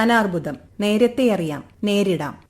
സ്തനാർബുദം നേരത്തെ അറിയാം. നേരിടാം.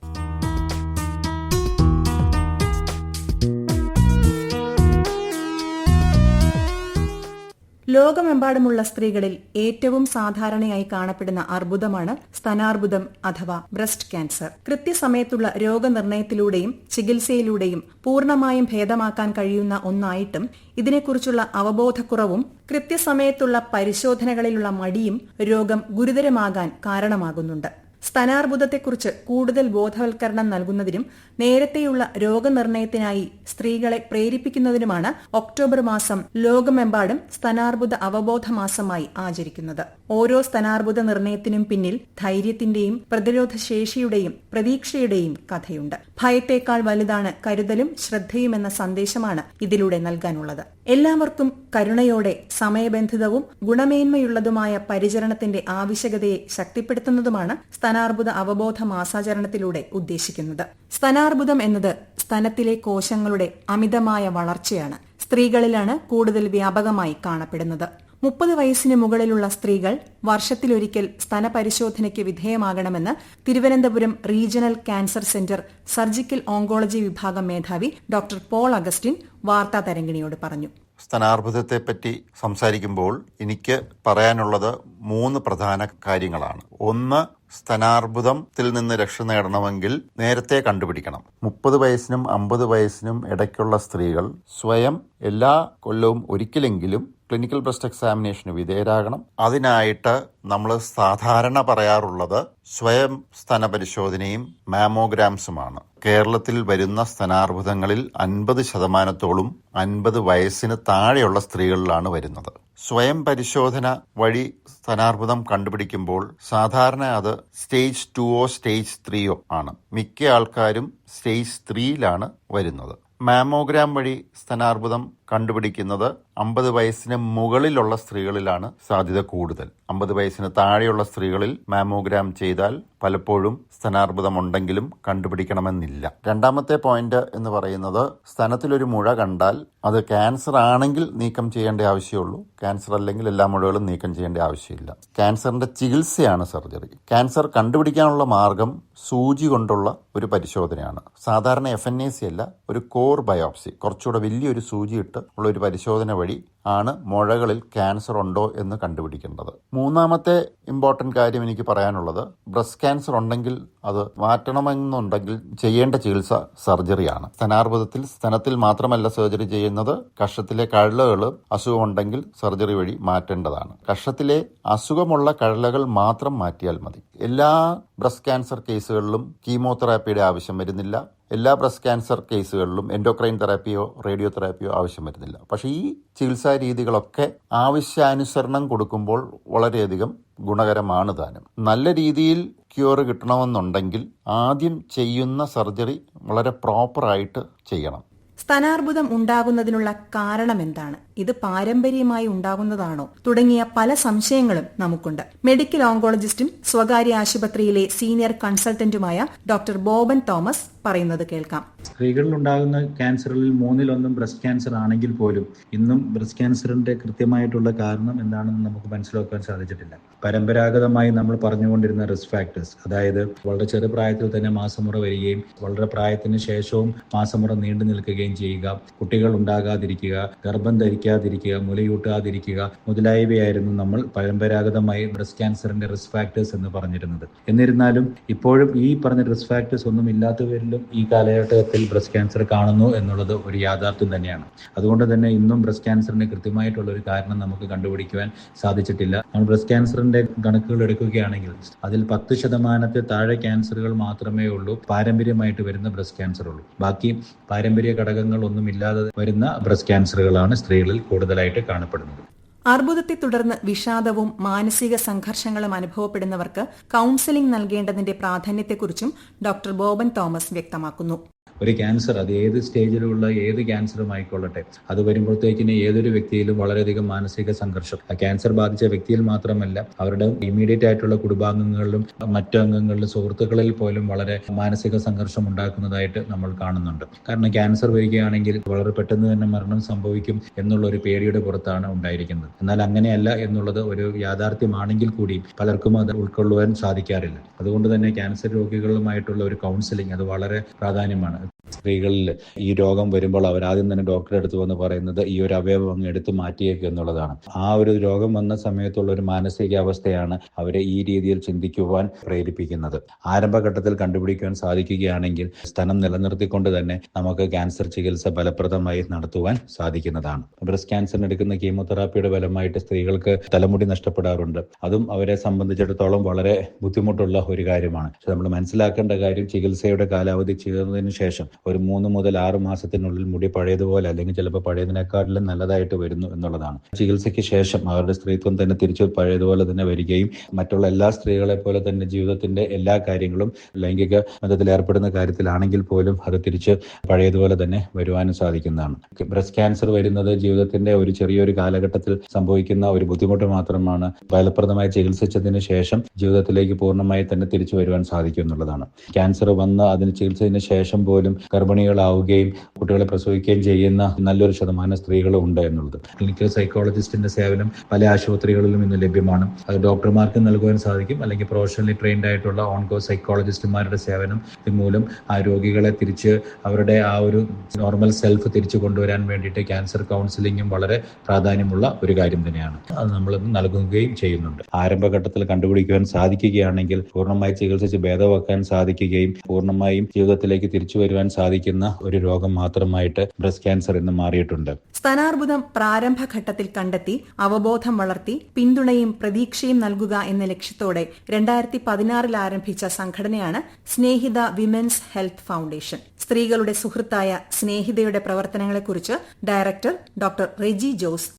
ലോകമെമ്പാടുമുള്ള സ്ത്രീകളിൽ ഏറ്റവും സാധാരണയായി കാണപ്പെടുന്ന അർബുദമാണ് സ്തനാർബുദം അഥവാ ബ്രസ്റ്റ് ക്യാൻസർ. കൃത്യസമയത്തുള്ള രോഗനിർണയത്തിലൂടെയും ചികിത്സയിലൂടെയും പൂർണമായും ഭേദമാക്കാൻ കഴിയുന്ന ഒന്നായിട്ടും ഇതിനെക്കുറിച്ചുള്ള അവബോധക്കുറവും കൃത്യസമയത്തുള്ള പരിശോധനകളിലുള്ള മടിയും രോഗം ഗുരുതരമാകാൻ കാരണമാകുന്നുണ്ട്. സ്തനാർബുദത്തെക്കുറിച്ച് കൂടുതൽ ബോധവൽക്കരണം നൽകുന്നതിനും നേരത്തെയുള്ള രോഗനിർണയത്തിനായി സ്ത്രീകളെ പ്രേരിപ്പിക്കുന്നതിനുമാണ് ഒക്ടോബർ മാസം ലോകമെമ്പാടും സ്തനാർബുദ അവബോധ മാസമായി ആചരിക്കുന്നത്. ഓരോ സ്തനാർബുദ നിർണയത്തിനും പിന്നിൽ ധൈര്യത്തിന്റെയും പ്രതിരോധ ശേഷിയുടെയും പ്രതീക്ഷയുടെയും കഥയുണ്ട്. ഭയത്തേക്കാൾ വലുതാണ് കരുതലും ശ്രദ്ധയും എന്ന സന്ദേശമാണ് ഇതിലൂടെ നൽകാനുള്ളത്. എല്ലാവർക്കും കരുണയോടെ സമയബന്ധിതവും ഗുണമേന്മയുള്ളതുമായ പരിചരണത്തിന്റെ ആവശ്യകതയെ ശക്തിപ്പെടുത്തുന്നതുമാണ് സ്തനാർബുദ അവബോധ മാസാചരണത്തിലൂടെ ഉദ്ദേശിക്കുന്നത്. സ്തനാർബുദം എന്നത് സ്തനത്തിലെ കോശങ്ങളുടെ അമിതമായ വളർച്ചയാണ്. സ്ത്രീകളിലാണ് കൂടുതൽ വ്യാപകമായി കാണപ്പെടുന്നത്. മുപ്പത് വയസ്സിന് മുകളിലുള്ള സ്ത്രീകൾ വർഷത്തിലൊരിക്കൽ സ്തനപരിശോധനയ്ക്ക് വിധേയമാകണമെന്ന് Thiruvananthapuram regional cancer centre surgical oncology വിഭാഗം മേധാവി ഡോക്ടർ പോൾ അഗസ്റ്റിൻ വാർത്താ തരംഗിണിയോട് പറഞ്ഞു. സ്ഥാനാർബുദത്തെപ്പറ്റി സംസാരിക്കുമ്പോൾ എനിക്ക് പറയാനുള്ളത് മൂന്ന് പ്രധാന കാര്യങ്ങളാണ്. ഒന്ന് സ്തനാർബുദത്തിൽ നിന്ന് രക്ഷ നേടണമെങ്കിൽ നേരത്തെ കണ്ടുപിടിക്കണം. മുപ്പത് വയസ്സിനും അമ്പത് വയസ്സിനും ഇടയ്ക്കുള്ള സ്ത്രീകൾ സ്വയം എല്ലാ കൊല്ലവും ഒരിക്കലെങ്കിലും ക്ലിനിക്കൽ ബ്രസ്റ്റ് എക്സാമിനേഷന് വിധേയരാകണം. അതിനായിട്ട് നമ്മൾ സാധാരണ പറയാറുള്ളത് സ്വയം സ്തന പരിശോധനയും മാമോഗ്രാംസുമാണ്. കേരളത്തിൽ വരുന്ന സ്തനാർബുദങ്ങളിൽ അൻപത് ശതമാനത്തോളം അൻപത് വയസ്സിന് താഴെയുള്ള സ്ത്രീകളിലാണ് വരുന്നത്. സ്വയം പരിശോധന വഴി സ്തനാർബുദം കണ്ടുപിടിക്കുമ്പോൾ സാധാരണ അത് സ്റ്റേജ് ടുവോ സ്റ്റേജ് ത്രീയോ ആണ്. മിക്ക ആൾക്കാരും സ്റ്റേജ് ത്രീയിലാണ് വരുന്നത്. മാമോഗ്രാം വഴി സ്തനാർബുദം കണ്ടുപിടിക്കുന്നത് അമ്പത് വയസ്സിന് മുകളിലുള്ള സ്ത്രീകളിലാണ് സാധ്യത കൂടുതൽ. അമ്പത് വയസ്സിന് താഴെയുള്ള സ്ത്രീകളിൽ മാമോഗ്രാം ചെയ്താൽ പലപ്പോഴും സ്തനാർബുദം ഉണ്ടെങ്കിലും കണ്ടുപിടിക്കണമെന്നില്ല. രണ്ടാമത്തെ പോയിന്റ് എന്ന് പറയുന്നത് സ്തനത്തിലൊരു മുഴ കണ്ടാൽ അത് ക്യാൻസർ ആണെങ്കിൽ നീക്കം ചെയ്യേണ്ട ആവശ്യമുള്ളൂ. ക്യാൻസർ അല്ലെങ്കിൽ എല്ലാ മുഴകളും നീക്കം ചെയ്യേണ്ട ആവശ്യമില്ല. ക്യാൻസറിന്റെ ചികിത്സയാണ് സർജറി. ക്യാൻസർ കണ്ടുപിടിക്കാനുള്ള മാർഗം സൂചി കൊണ്ടുള്ള ഒരു പരിശോധനയാണ്. സാധാരണ എഫ് എൻ എ സി അല്ല ഒരു കോർ ബയോപ്സി. കുറച്ചുകൂടെ വലിയൊരു സൂചി ഇട്ട് ഉള്ള ഒരു പരിശോധന വഴി ആണ് മുഴകളിൽ ക്യാൻസർ ഉണ്ടോ എന്ന് കണ്ടുപിടിക്കേണ്ടത്. മൂന്നാമത്തെ ഇമ്പോർട്ടന്റ് കാര്യം എനിക്ക് പറയാനുള്ളത് ബ്രസ്റ്റ് ക്യാൻസർ ഉണ്ടെങ്കിൽ അത് മാറ്റണമെന്നുണ്ടെങ്കിൽ ചെയ്യേണ്ട ചികിത്സ സർജറിയാണ്. സ്തനാർബുദത്തിൽ സ്തനത്തിൽ മാത്രമല്ല സർജറി ചെയ്യുന്നത് കഷത്തിലെ കഴലുകൾ അസുഖമുണ്ടെങ്കിൽ സർജറി വഴി മാറ്റേണ്ടതാണ്. കഷത്തിലെ അസുഖമുള്ള കഴലകൾ മാത്രം മാറ്റിയാൽ മതി. എല്ലാ ബ്രസ്റ്റ് ക്യാൻസർ കേസുകളിലും കീമോതെറാപ്പിയുടെ ആവശ്യം വരുന്നില്ല. എല്ലാ ബ്രസ്റ്റ് ക്യാൻസർ കേസുകളിലും എൻഡോക്രൈൻ തെറാപ്പിയോ റേഡിയോ തെറാപ്പിയോ ആവശ്യം വരുന്നില്ല. പക്ഷേ ഈ ചികിത്സാ രീതികളൊക്കെ ആവശ്യാനുസരണം കൊടുക്കുമ്പോൾ വളരെയധികം ഗുണകരമാണ് താനും നല്ല രീതിയിൽ ക്യൂർ കിട്ടണമെന്നുണ്ടെങ്കിൽ ആദ്യം ചെയ്യുന്ന സർജറി വളരെ പ്രോപ്പറായിട്ട് ചെയ്യണം. സ്തനാർബുദം ഉണ്ടാകുന്നതിനുള്ള കാരണം എന്താണ് ഇത് പാരമ്പര്യമായി ഉണ്ടാകുന്നതാണോ തുടങ്ങിയ പല സംശയങ്ങളും നമുക്കുണ്ട്. മെഡിക്കൽ ഓങ്കോളജിസ്റ്റും സ്വകാര്യ ആശുപത്രിയിലെ സീനിയർ കൺസൾട്ടന്റുമായ ഡോക്ടർ ബോബൻ തോമസ് പറയുന്നത് കേൾക്കാം. സ്ത്രീകളിൽ ഉണ്ടാകുന്ന ക്യാൻസറുകളിൽ മൂന്നിലൊന്നും ബ്രസ്റ്റ് ക്യാൻസർ ആണെങ്കിൽ പോലും ഇന്നും ബ്രസ്റ്റ് ക്യാൻസറിന്റെ കൃത്യമായിട്ടുള്ള കാരണം എന്താണെന്ന് നമുക്ക് മനസ്സിലാക്കാൻ സാധിച്ചിട്ടില്ല. പരമ്പരാഗതമായി നമ്മൾ പറഞ്ഞുകൊണ്ടിരുന്ന റിസ്ക് ഫാക്ടേഴ്സ് അതായത് വളരെ ചെറുപ്രായത്തിൽ തന്നെ മാസമുറ വരികയും വളരെ പ്രായത്തിന് ശേഷവും മാസമുറ നീണ്ടു നിൽക്കുകയും ചെയ്യുക കുട്ടികൾ ഉണ്ടാകാതിരിക്കുക ഗർഭം ധരിക്കാതിരിക്കുക മുലയൂട്ടാതിരിക്കുക മുതലായവയായിരുന്നു നമ്മൾ പരമ്പരാഗതമായി ബ്രസ്റ്റ് ക്യാൻസറിന്റെ റിസ്ക് ഫാക്ടേഴ്സ് എന്ന് പറഞ്ഞിരുന്നത്. എന്നിരുന്നാലും ഇപ്പോഴും ഈ പറഞ്ഞ റിസ്ക് ഫാക്ടേഴ്സ് ഒന്നും ഇല്ലാത്തവരിലും ഈ കാലഘട്ടത്തിൽ ബ്രസ്റ്റ് ക്യാൻസർ കാണുന്നു എന്നുള്ളത് ഒരു യാഥാർത്ഥ്യം തന്നെയാണ്. അതുകൊണ്ട് തന്നെ ഇന്നും ബ്രസ്റ്റ് ക്യാൻസറിന് കൃത്യമായിട്ടുള്ള ഒരു കാരണം നമുക്ക് കണ്ടുപിടിക്കുവാൻ സാധിച്ചിട്ടില്ല. നമ്മൾ ബ്രസ്റ്റ് ക്യാൻസറിന്റെ കണക്കുകൾ എടുക്കുകയാണെങ്കിൽ അതിൽ പത്ത് ശതമാനത്തെ താഴെ ക്യാൻസറുകൾ മാത്രമേ ഉള്ളൂ പാരമ്പര്യമായിട്ട് വരുന്ന ബ്രസ്റ്റ് ക്യാൻസർ ഉള്ളൂ ബാക്കി പാരമ്പര്യ ഘടകങ്ങൾ ഒന്നും ഇല്ലാതെ വരുന്ന ബ്രസ്റ്റ് ക്യാൻസറുകളാണ് സ്ത്രീകളിൽ കൂടുതലായിട്ട് കാണപ്പെടുന്നത്. അർബുദത്തെ തുടർന്ന് വിഷാദവും മാനസിക സംഘർഷങ്ങളും അനുഭവപ്പെടുന്നവർക്ക് കൌൺസിലിംഗ് നൽകേണ്ടതിന്റെ പ്രാധാന്യത്തെക്കുറിച്ചും ഡോക്ടർ ബോബൻ തോമസ് വ്യക്തമാക്കുന്നു. ഒരു ക്യാൻസർ അത് ഏത് സ്റ്റേജിലുള്ള ഏത് ക്യാൻസറും ആയിക്കൊള്ളട്ടെ അത് വരുമ്പോഴത്തേക്കിന് ഏതൊരു വ്യക്തിയിലും വളരെയധികം മാനസിക സംഘർഷം. ക്യാൻസർ ബാധിച്ച വ്യക്തിയിൽ മാത്രമല്ല അവരുടെ ഇമ്മീഡിയറ്റ് ആയിട്ടുള്ള കുടുംബാംഗങ്ങളിലും മറ്റു അംഗങ്ങളിലും സുഹൃത്തുക്കളിൽ പോലും വളരെ മാനസിക സംഘർഷം ഉണ്ടാക്കുന്നതായിട്ട് നമ്മൾ കാണുന്നുണ്ട്. കാരണം ക്യാൻസർ വരികയാണെങ്കിൽ വളരെ പെട്ടെന്ന് തന്നെ മരണം സംഭവിക്കും എന്നുള്ള ഒരു പേടിയുടെ പുറത്താണ് ഉണ്ടായിരിക്കുന്നത്. എന്നാൽ അങ്ങനെയല്ല എന്നുള്ളത് ഒരു യാഥാർത്ഥ്യമാണെങ്കിൽ കൂടി പലർക്കും അത് ഉൾക്കൊള്ളുവാൻ സാധിക്കാറില്ല. അതുകൊണ്ട് തന്നെ ക്യാൻസർ രോഗികളുമായിട്ടുള്ള ഒരു കൗൺസിലിംഗ് അത് വളരെ പ്രാധാന്യമാണ്. സ്ത്രീകളിൽ ഈ രോഗം വരുമ്പോൾ അവർ ആദ്യം തന്നെ ഡോക്ടറെ അടുത്ത് വന്ന് പറയുന്നത് ഈ ഒരു അവയവം അങ്ങ് എടുത്ത് മാറ്റിയേക്ക് എന്നുള്ളതാണ്. ആ ഒരു രോഗം വന്ന സമയത്തുള്ള ഒരു മാനസികാവസ്ഥയാണ് അവരെ ഈ രീതിയിൽ ചിന്തിക്കുവാൻ പ്രേരിപ്പിക്കുന്നത്. ആരംഭഘട്ടത്തിൽ കണ്ടുപിടിക്കുവാൻ സാധിക്കുകയാണെങ്കിൽ സ്ഥലം നിലനിർത്തിക്കൊണ്ട് തന്നെ നമുക്ക് ക്യാൻസർ ചികിത്സ ഫലപ്രദമായി നടത്തുവാൻ സാധിക്കുന്നതാണ്. ബ്രസ്റ്റ് ക്യാൻസറിന് എടുക്കുന്ന കീമോതെറാപ്പിയുടെ ഫലമായിട്ട് സ്ത്രീകൾക്ക് തലമുടി നഷ്ടപ്പെടാറുണ്ട്. അതും അവരെ സംബന്ധിച്ചിടത്തോളം വളരെ ബുദ്ധിമുട്ടുള്ള ഒരു കാര്യമാണ്. പക്ഷെ നമ്മൾ മനസ്സിലാക്കേണ്ട കാര്യം ചികിത്സയുടെ കാലാവധി ചേർന്നതിന് ശേഷം ഒരു മൂന്ന് മുതൽ ആറ് മാസത്തിനുള്ളിൽ മുടി പഴയതുപോലെ അല്ലെങ്കിൽ ചിലപ്പോൾ പഴയതിനേക്കാട്ടിലും നല്ലതായിട്ട് വരുന്നു എന്നുള്ളതാണ്. ചികിത്സയ്ക്ക് ശേഷം അവരുടെ സ്ത്രീത്വം തന്നെ തിരിച്ചു പഴയതുപോലെ തന്നെ വരികയും മറ്റുള്ള എല്ലാ സ്ത്രീകളെ പോലെ തന്നെ ജീവിതത്തിന്റെ എല്ലാ കാര്യങ്ങളും ലൈംഗിക ബന്ധത്തിൽ ഏർപ്പെടുന്ന കാര്യത്തിലാണെങ്കിൽ പോലും അത് തിരിച്ച് പഴയതുപോലെ തന്നെ വരുവാനും സാധിക്കുന്നതാണ്. ബ്രസ്റ്റ് ക്യാൻസർ വരുന്നത് ജീവിതത്തിന്റെ ഒരു ചെറിയൊരു കാലഘട്ടത്തിൽ സംഭവിക്കുന്ന ഒരു ബുദ്ധിമുട്ട് മാത്രമാണ്. ഫലപ്രദമായി ചികിത്സിച്ചതിന് ശേഷം ജീവിതത്തിലേക്ക് പൂർണമായി തന്നെ തിരിച്ചു വരുവാൻ സാധിക്കും എന്നുള്ളതാണ്. ക്യാൻസർ വന്ന് അതിന് ചികിത്സിച്ചതിന് ശേഷം പോലും ഗർഭിണികളാവുകയും കുട്ടികളെ പ്രസവിക്കുകയും ചെയ്യുന്ന നല്ലൊരു ശതമാനം സ്ത്രീകളും ഉണ്ട് എന്നുള്ളത്. ക്ലിനിക്കൽ സൈക്കോളജിസ്റ്റിന്റെ സേവനം പല ആശുപത്രികളിലും ഇന്ന് ലഭ്യമാണ്. അത് ഡോക്ടർമാർക്ക് നൽകുവാൻ സാധിക്കും. അല്ലെങ്കിൽ പ്രൊഫഷണലി ട്രെയിൻഡ് ആയിട്ടുള്ള ഓൺകോ സൈക്കോളജിസ്റ്റുമാരുടെ സേവനം മൂലം ആ രോഗികളെ തിരിച്ച് അവരുടെ ആ ഒരു നോർമൽ സെൽഫ് തിരിച്ചു കൊണ്ടുവരാൻ വേണ്ടിയിട്ട് ക്യാൻസർ കൗൺസിലിംഗും വളരെ പ്രാധാന്യമുള്ള ഒരു കാര്യം തന്നെയാണ്. അത് നമ്മൾ നൽകുകയും ചെയ്യുന്നുണ്ട്. ആരംഭഘട്ടത്തിൽ കണ്ടുപിടിക്കുവാൻ സാധിക്കുകയാണെങ്കിൽ പൂർണമായി ചികിത്സിച്ച് ഭേദമാക്കാൻ സാധിക്കുകയും പൂർണമായും ജീവിതത്തിലേക്ക് തിരിച്ചു വരുവാൻ സാധിക്കുന്ന ഒരു രോഗം മാത്രമായിട്ട് ബ്രസ്റ്റ് ക്യാൻസർ ഇന്ന് മാറിയിട്ടുണ്ട്. സ്തനാർബുദം പ്രാരംഭഘട്ടത്തിൽ കണ്ടെത്തി അവബോധം വളർത്തി പിന്തുണയും പ്രതീക്ഷയും നൽകുക എന്ന ലക്ഷ്യത്തോടെ രണ്ടായിരത്തി പതിനാറിൽ ആരംഭിച്ച സംഘടനയാണ് സ്നേഹിത വിമൻസ് ഹെൽത്ത് ഫൗണ്ടേഷൻ. സ്ത്രീകളുടെ സുഹൃത്തായ സ്നേഹിതയുടെ പ്രവർത്തനങ്ങളെക്കുറിച്ച് ഡയറക്ടർ ഡോക്ടർ റെജി ജോസ്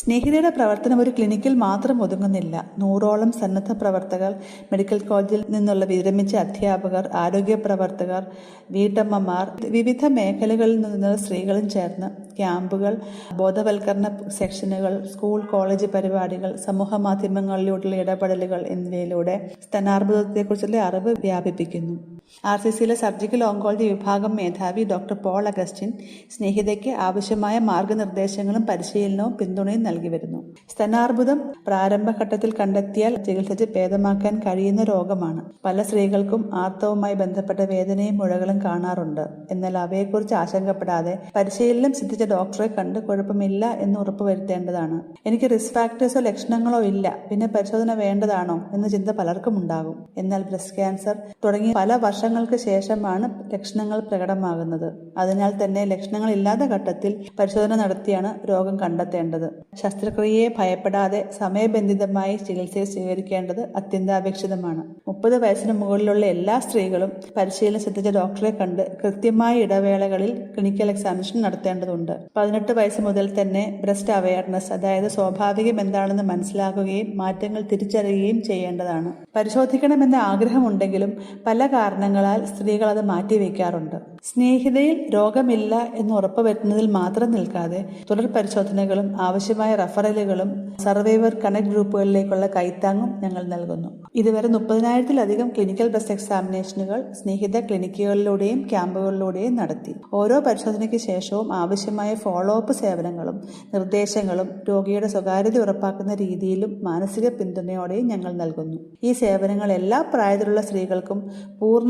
സ്നേഹിതയുടെ പ്രവർത്തനം ഒരു ക്ലിനിക്കിൽ മാത്രം ഒതുങ്ങുന്നില്ല. നൂറോളം സന്നദ്ധ പ്രവർത്തകർ മെഡിക്കൽ കോളേജിൽ നിന്നുള്ള വിരമിച്ച അധ്യാപകർ ആരോഗ്യ പ്രവർത്തകർ വീട്ടമ്മമാർ വിവിധ മേഖലകളിൽ നിന്നുള്ള സ്ത്രീകളും ചേർന്ന് ക്യാമ്പുകൾ ബോധവൽക്കരണ സെക്ഷനുകൾ സ്കൂൾ കോളേജ് പരിപാടികൾ സമൂഹ മാധ്യമങ്ങളിലൂടെയുള്ള ഇടപെടലുകൾ എന്നിവയിലൂടെ സ്തനാർബുദത്തെക്കുറിച്ചുള്ള അറിവ് വ്യാപിപ്പിക്കുന്നു. ആർ സി സിയിലെ സർജിക്കൽ ഓങ്കോളജി വിഭാഗം മേധാവി ഡോക്ടർ പോൾ അഗസ്റ്റിൻ സ്നേഹിതയ്ക്ക് ആവശ്യമായ മാർഗനിർദ്ദേശങ്ങളും പരിശീലനവും പിന്തുണയും നൽകി വരുന്നു. സ്തനാർബുദം പ്രാരംഭഘട്ടത്തിൽ കണ്ടെത്തിയാൽ ചികിത്സിച്ച് ഭേദമാക്കാൻ കഴിയുന്ന രോഗമാണ്. പല സ്ത്രീകൾക്കും ആർത്തവുമായി ബന്ധപ്പെട്ട വേദനയും മുഴകളും കാണാറുണ്ട്. എന്നാൽ അവയെക്കുറിച്ച് ആശങ്കപ്പെടാതെ പരിശീലനം സിദ്ധിച്ച ഡോക്ടറെ കണ്ട് കുഴപ്പമില്ല എന്ന് ഉറപ്പുവരുത്തേണ്ടതാണ് എനിക്ക് റിസ്ക് ഫാക്ടേഴ്സോ ലക്ഷണങ്ങളോ ഇല്ല. പിന്നെ പരിശോധന വേണ്ടതാണോ എന്ന ചിന്ത പലർക്കും ഉണ്ടാകും. എന്നാൽ ബ്രസ്റ്റ് ക്യാൻസർ തുടങ്ങിയ പല വർഷങ്ങൾക്ക് ശേഷമാണ് ലക്ഷണങ്ങൾ പ്രകടമാകുന്നത്. അതിനാൽ തന്നെ ലക്ഷണങ്ങൾ ഇല്ലാത്ത ഘട്ടത്തിൽ പരിശോധന നടത്തിയാണ് രോഗം കണ്ടെത്തേണ്ടത്. ശസ്ത്രക്രിയയെ ഭയപ്പെടാതെ സമയബന്ധിതമായി ചികിത്സ സ്വീകരിക്കേണ്ടത് അത്യന്താപേക്ഷിതമാണ്. മുപ്പത് വയസ്സിന് മുകളിലുള്ള എല്ലാ സ്ത്രീകളും പരിശീലനം ശ്രദ്ധിച്ച ഡോക്ടറെ കണ്ട് കൃത്യമായ ഇടവേളകളിൽ ക്ലിനിക്കൽ എക്സാമിനേഷൻ നടത്തേണ്ടതുണ്ട്. പതിനെട്ട് വയസ്സ് മുതൽ തന്നെ ബ്രസ്റ്റ് അവയർനെസ് അതായത് സ്വാഭാവികം എന്താണെന്ന് മനസ്സിലാക്കുകയും മാറ്റങ്ങൾ തിരിച്ചറിയുകയും ചെയ്യേണ്ടതാണ്. പരിശോധിക്കണമെന്ന ആഗ്രഹമുണ്ടെങ്കിലും പല കാരണങ്ങളാൽ സ്ത്രീകൾ അത് മാറ്റിവെക്കാറുണ്ട്. സ്നേഹിതയിൽ രോഗമില്ല എന്ന് ഉറപ്പുവരുത്തുന്നതിൽ മാത്രം നിൽക്കാതെ തുടർ പരിശോധനകളും ആവശ്യമായ റഫറലുകളും സർവൈവർ കണക്ട് ഗ്രൂപ്പുകളിലേക്കുള്ള കൈത്താങ്ങും ഞങ്ങൾ നൽകുന്നു. ഇതുവരെ മുപ്പതിനായിരത്തിലധികം ക്ലിനിക്കൽ ബ്രസ്റ്റ് എക്സാമിനേഷനുകൾ സ്നേഹിത ക്ലിനിക്കുകളിലൂടെയും ക്യാമ്പുകളിലൂടെയും നടത്തി. ഓരോ പരിശോധനയ്ക്ക് ശേഷവും ആവശ്യമായ ഫോളോ അപ്പ് സേവനങ്ങളും നിർദ്ദേശങ്ങളും രോഗിയുടെ സ്വകാര്യത ഉറപ്പാക്കുന്ന രീതിയിലും മാനസിക പിന്തുണയോടെയും ഞങ്ങൾ നൽകുന്നു. ഈ സേവനങ്ങൾ എല്ലാ പ്രായത്തിലുള്ള സ്ത്രീകൾക്കും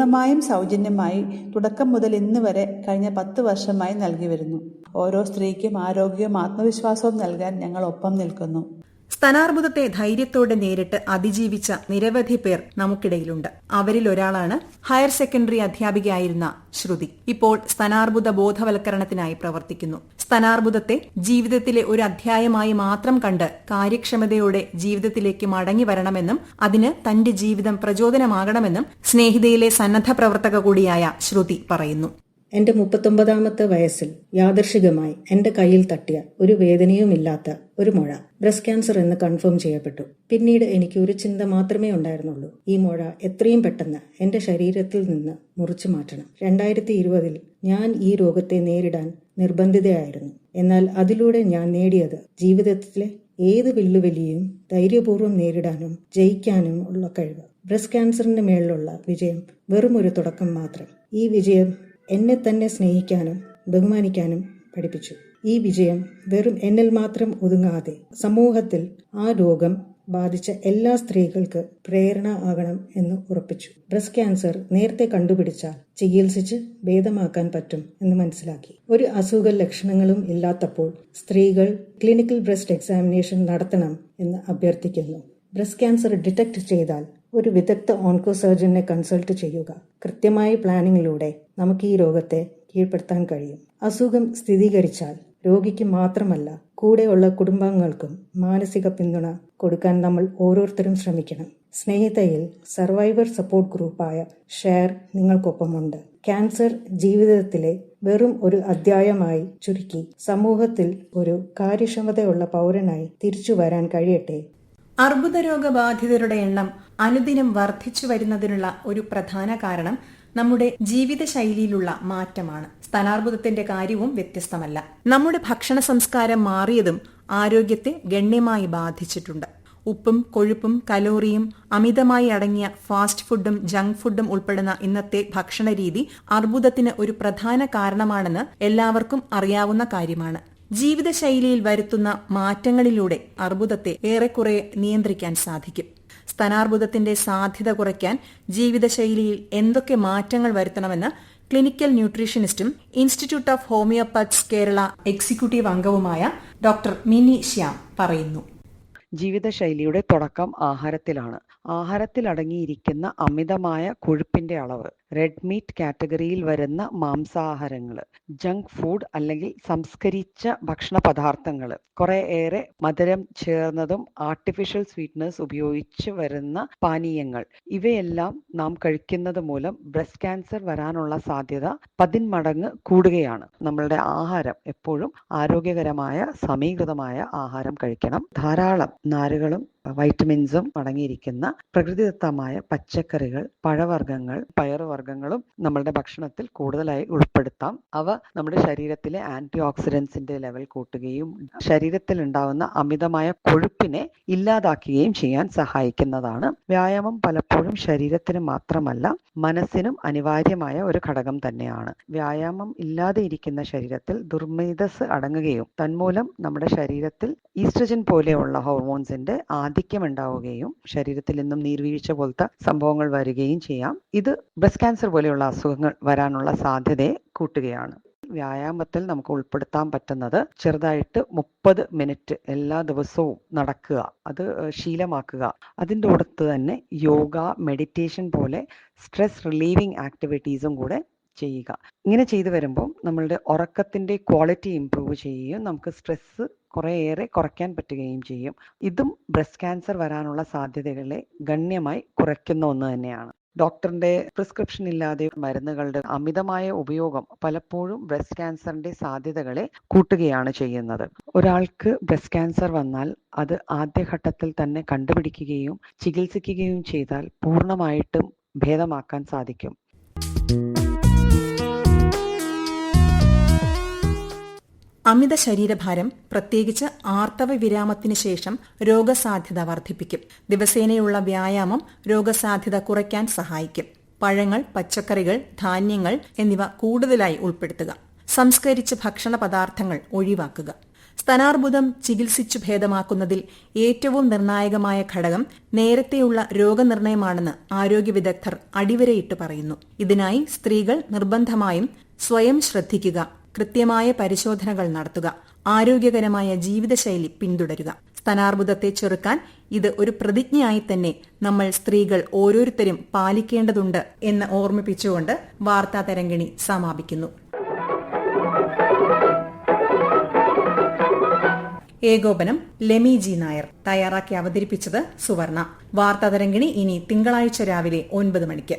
പൂർണമായും സൗജന്യമായി തുടക്കം മുതൽ ഇന്ന് വരെ കഴിഞ്ഞ പത്ത് വർഷമായി നൽകി വരുന്നു. ഓരോ സ്ത്രീക്കും ആരോഗ്യവും ആത്മവിശ്വാസവും നൽകാൻ ഞങ്ങൾ ഒപ്പം നിൽക്കുന്നു. സ്തനാർബുദത്തെ ധൈര്യത്തോടെ നേരിട്ട് അതിജീവിച്ച നിരവധി പേർ നമുക്കിടയിലുണ്ട്. അവരിൽ ഒരാളാണ് ഹയർ സെക്കൻഡറി അധ്യാപികയായിരുന്ന ശ്രുതി. ഇപ്പോൾ സ്തനാർബുദ ബോധവൽക്കരണത്തിനായി പ്രവർത്തിക്കുന്നു. സ്തനാർബുദത്തെ ജീവിതത്തിലെ ഒരു അധ്യായമായി മാത്രം കണ്ട് കാര്യക്ഷമതയോടെ ജീവിതത്തിലേക്ക് മടങ്ങി വരണമെന്നും അതിന് തന്റെ ജീവിതം പ്രചോദനമാകണമെന്നും സ്നേഹിതയിലെ സന്നദ്ധ പ്രവർത്തക കൂടിയായ ശ്രുതി പറയുന്നു. എന്റെ മുപ്പത്തൊമ്പതാമത്തെ വയസ്സിൽ യാദർശികമായി എന്റെ കയ്യിൽ തട്ടിയ ഒരു വേദനയുമില്ലാത്ത ഒരു മുഴ ബ്രസ്റ്റ് ക്യാൻസർ എന്ന് കൺഫേം ചെയ്യപ്പെട്ടു. പിന്നീട് എനിക്ക് ഒരു ചിന്ത മാത്രമേ ഉണ്ടായിരുന്നുള്ളൂ. ഈ മുഴ എത്രയും പെട്ടെന്ന് എന്റെ ശരീരത്തിൽ നിന്ന് മുറിച്ചു മാറ്റണം. രണ്ടായിരത്തി ഇരുപതിൽ ഞാൻ ഈ രോഗത്തെ നേരിടാൻ നിർബന്ധിതയായിരുന്നു. എന്നാൽ അതിലൂടെ ഞാൻ നേടിയത് ജീവിതത്തിലെ ഏത് വെല്ലുവിളിയും ധൈര്യപൂർവം നേരിടാനും ജയിക്കാനും ഉള്ള കഴിവ്. ബ്രസ്റ്റ് ക്യാൻസറിന്റെ മേളിലുള്ള വിജയം വെറും ഒരു തുടക്കം മാത്രം. ഈ വിജയം എന്നെ തന്നെ സ്നേഹിക്കാനും ബഹുമാനിക്കാനും പഠിപ്പിച്ചു. ഈ വിജയം വെറും എന്നിൽ മാത്രം ഒതുങ്ങാതെ സമൂഹത്തിൽ ആ രോഗം ബാധിച്ച എല്ലാ സ്ത്രീകൾക്ക് പ്രേരണ ആകണം എന്ന് ഉറപ്പിച്ചു. ബ്രസ്റ്റ് ക്യാൻസർ നേരത്തെ കണ്ടുപിടിച്ചാൽ ചികിത്സിച്ച് ഭേദമാക്കാൻ പറ്റും എന്ന് മനസ്സിലാക്കി. ഒരു അസുഖ ലക്ഷണങ്ങളും ഇല്ലാത്തപ്പോൾ സ്ത്രീകൾ ക്ലിനിക്കൽ ബ്രസ്റ്റ് എക്സാമിനേഷൻ നടത്തണം എന്ന് അഭ്യർത്ഥിക്കുന്നു. ബ്രസ്റ്റ് ക്യാൻസർ ഡിറ്റക്ട് ചെയ്താൽ ഒരു വിദഗ്ധ ഓൺകോ സർജനെ കൺസൾട്ട് ചെയ്യുക. കൃത്യമായ പ്ലാനിങ്ങിലൂടെ നമുക്ക് ഈ രോഗത്തെ കീഴ്പ്പെടുത്താൻ കഴിയും. അസുഖം സ്ഥിരീകരിച്ചാൽ രോഗിക്ക് മാത്രമല്ല കൂടെയുള്ള കുടുംബാംഗങ്ങൾക്കും മാനസിക പിന്തുണ കൊടുക്കാൻ നമ്മൾ ഓരോരുത്തരും ശ്രമിക്കണം. സ്നേഹിതയിൽ സർവൈവർ സപ്പോർട്ട് ഗ്രൂപ്പായ ഷെയർ നിങ്ങൾക്കൊപ്പമുണ്ട്. ക്യാൻസർ ജീവിതത്തിലെ വെറും ഒരു അധ്യായമായി ചുരുക്കി. സമൂഹത്തിൽ ഒരു കാര്യക്ഷമതയുള്ള പൗരനായി തിരിച്ചു വരാൻ കഴിയട്ടെ. അർബുദ രോഗബാധിതരുടെ എണ്ണം അനുദിനം വർദ്ധിച്ചു വരുന്നതിനുള്ള ഒരു പ്രധാന കാരണം നമ്മുടെ ജീവിതശൈലിയിലുള്ള മാറ്റമാണ്. സ്ഥാനാർബുദത്തിന്റെ കാര്യവും വ്യത്യസ്തമല്ല. നമ്മുടെ ഭക്ഷണ സംസ്കാരം മാറിയതും ആരോഗ്യത്തെ ഗണ്യമായി ബാധിച്ചിട്ടുണ്ട്. ഉപ്പും കൊഴുപ്പും കലോറിയും അമിതമായി അടങ്ങിയ ഫാസ്റ്റ് ഫുഡും ജങ്ക് ഫുഡും ഉൾപ്പെടുന്ന ഇന്നത്തെ ഭക്ഷണരീതി അർബുദത്തിന് ഒരു പ്രധാന കാരണമാണെന്ന് എല്ലാവർക്കും അറിയാവുന്ന കാര്യമാണ്. ജീവിതശൈലിയിൽ വരുത്തുന്ന മാറ്റങ്ങളിലൂടെ അർബുദത്തെ ഏറെക്കുറെ നിയന്ത്രിക്കാൻ സാധിക്കും. സ്തനാർബുദത്തിന്റെ സാധ്യത കുറയ്ക്കാൻ ജീവിതശൈലിയിൽ എന്തൊക്കെ മാറ്റങ്ങൾ വരുത്തണമെന്ന് clinical ന്യൂട്രീഷനിസ്റ്റും institute of homoeopaths Kerala executive അംഗവുമായ ഡോക്ടർ മിനി ശ്യാം പറയുന്നു. ജീവിതശൈലിയുടെ തുടക്കം ആഹാരത്തിലാണ്. ആഹാരത്തിൽ അടങ്ങിയിരിക്കുന്ന അമിതമായ കൊഴുപ്പിന്റെ അളവ്. റെഡ് മീറ്റ് കാറ്റഗറിയിൽ വരുന്ന മാംസാഹാരങ്ങൾ ജങ്ക് ഫുഡ് അല്ലെങ്കിൽ സംസ്കരിച്ച ഭക്ഷണ പദാർത്ഥങ്ങൾ കുറെ ഏറെ മധുരം ചേർന്നതും ആർട്ടിഫിഷ്യൽ സ്വീറ്റ്നസ് ഉപയോഗിച്ച് വരുന്ന പാനീയങ്ങൾ. ഇവയെല്ലാം നാം കഴിക്കുന്നത് മൂലം ബ്രസ്റ്റ് ക്യാൻസർ വരാനുള്ള സാധ്യത പതിന്മടങ്ങ് കൂടുകയാണ്. നമ്മളുടെ ആഹാരം എപ്പോഴും ആരോഗ്യകരമായ സമീകൃതമായ ആഹാരം കഴിക്കണം. ധാരാളം നാരുകളും വൈറ്റമിൻസും അടങ്ങിയിരിക്കുന്ന പ്രകൃതിദത്തമായ പച്ചക്കറികൾ പഴവർഗങ്ങൾ പയറുവർഗങ്ങളും നമ്മളുടെ ഭക്ഷണത്തിൽ കൂടുതലായി ഉൾപ്പെടുത്താം. അവ നമ്മുടെ ശരീരത്തിലെ ആന്റി ഓക്സിഡൻസിന്റെ ലെവൽ കൂട്ടുകയും ശരീരത്തിൽ ഉണ്ടാവുന്ന അമിതമായ കൊഴുപ്പിനെ ഇല്ലാതാക്കുകയും ചെയ്യാൻ സഹായിക്കുന്നതാണ്. വ്യായാമം പലപ്പോഴും ശരീരത്തിന് മാത്രമല്ല മനസ്സിനും അനിവാര്യമായ ഒരു ഘടകം തന്നെയാണ്. വ്യായാമം ഇല്ലാതെ ഇരിക്കുന്ന ശരീരത്തിൽ ദുർമേധസ് അടങ്ങുകയും തന്മൂലം നമ്മുടെ ശരീരത്തിൽ ഈസ്ട്രജൻ പോലെയുള്ള ഹോർമോൺസിന്റെ ആധിക്യം ഉണ്ടാവുകയും ശരീരത്തിൽ നിന്നും നീർവീഴ്ച പോലത്തെ സംഭവങ്ങൾ വരികയും ചെയ്യാം. ഇത് ബ്രസ്റ്റ് ക്യാൻസർ പോലെയുള്ള അസുഖങ്ങൾ വരാനുള്ള സാധ്യതയെ കൂട്ടുകയാണ്. വ്യായാമത്തിൽ നമുക്ക് ഉൾപ്പെടുത്താൻ പറ്റുന്നത് ചെറുതായിട്ട് മുപ്പത് മിനിറ്റ് എല്ലാ ദിവസവും നടക്കുക. അത് ശീലമാക്കുക. അതിന്റെ അടുത്ത് തന്നെ യോഗ മെഡിറ്റേഷൻ പോലെ സ്ട്രെസ് റിലീവിങ് ആക്ടിവിറ്റീസും കൂടെ ചെയ്യുക. ഇങ്ങനെ ചെയ്തു വരുമ്പോൾ നമ്മളുടെ ഉറക്കത്തിന്റെ ക്വാളിറ്റി ഇംപ്രൂവ് ചെയ്യുകയും നമുക്ക് സ്ട്രെസ് കുറേയേറെ കുറയ്ക്കാൻ പറ്റുകയും ചെയ്യും. ഇതും ബ്രസ്റ്റ് ക്യാൻസർ വരാനുള്ള സാധ്യതകളെ ഗണ്യമായി കുറയ്ക്കുന്ന ഒന്ന് തന്നെയാണ്. ഡോക്ടറിന്റെ പ്രിസ്ക്രിപ്ഷൻ ഇല്ലാതെ മരുന്നുകളുടെ അമിതമായ ഉപയോഗം പലപ്പോഴും ബ്രസ്റ്റ് ക്യാൻസറിന്റെ സാധ്യതകളെ കൂട്ടുകയാണ് ചെയ്യുന്നത്. ഒരാൾക്ക് ബ്രസ്റ്റ് ക്യാൻസർ വന്നാൽ അത് ആദ്യഘട്ടത്തിൽ തന്നെ കണ്ടുപിടിക്കുകയും ചികിത്സിക്കുകയും ചെയ്താൽ പൂർണമായിട്ടും ഭേദമാക്കാൻ സാധിക്കും. അമിത ശരീരഭാരം പ്രത്യേകിച്ച് ആർത്തവ വിരാമത്തിന് ശേഷം രോഗസാധ്യത വർദ്ധിപ്പിക്കും. ദിവസേനയുള്ള വ്യായാമം രോഗസാധ്യത കുറയ്ക്കാൻ സഹായിക്കും. പഴങ്ങൾ പച്ചക്കറികൾ ധാന്യങ്ങൾ എന്നിവ കൂടുതലായി ഉൾപ്പെടുത്തുക. സംസ്കരിച്ച ഭക്ഷണ പദാർത്ഥങ്ങൾ ഒഴിവാക്കുക. സ്തനാർബുദം ചികിത്സിച്ചു ഭേദമാക്കുന്നതിൽ ഏറ്റവും നിർണായകമായ ഘടകം നേരത്തെയുള്ള രോഗനിർണയമാണെന്ന് ആരോഗ്യ വിദഗ്ധർ അടിവരയിട്ട് പറയുന്നു. ഇതിനായി സ്ത്രീകൾ നിർബന്ധമായും സ്വയം ശ്രദ്ധിക്കുക കൃത്യമായ പരിശോധനകൾ നടത്തുക. ആരോഗ്യകരമായ ജീവിതശൈലി പിന്തുടരുക. സ്തനാർബുദത്തെ ചെറുക്കാൻ ഇത് ഒരു പ്രതിജ്ഞയായി തന്നെ നമ്മൾ സ്ത്രീകൾ ഓരോരുത്തരും പാലിക്കേണ്ടതുണ്ട് എന്ന് ഓർമ്മിപ്പിച്ചുകൊണ്ട് വാർത്താ തരംഗിണി സമാപിക്കുന്നു. ഏകോപനം ലെമി ജി നായർ തയ്യാറാക്കി അവതരിപ്പിച്ചത് സുവർണ. വാർത്താതരംഗിണി ഇനി തിങ്കളാഴ്ച രാവിലെ ഒൻപത് മണിക്ക്.